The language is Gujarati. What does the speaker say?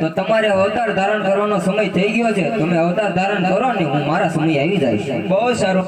તો તમારે અવતાર ધારણ કરવાનો સમય થઈ ગયો છે. તમે અવતાર ધારણ કરો ને હું મારા સમય આવી જાય બહુ સારું.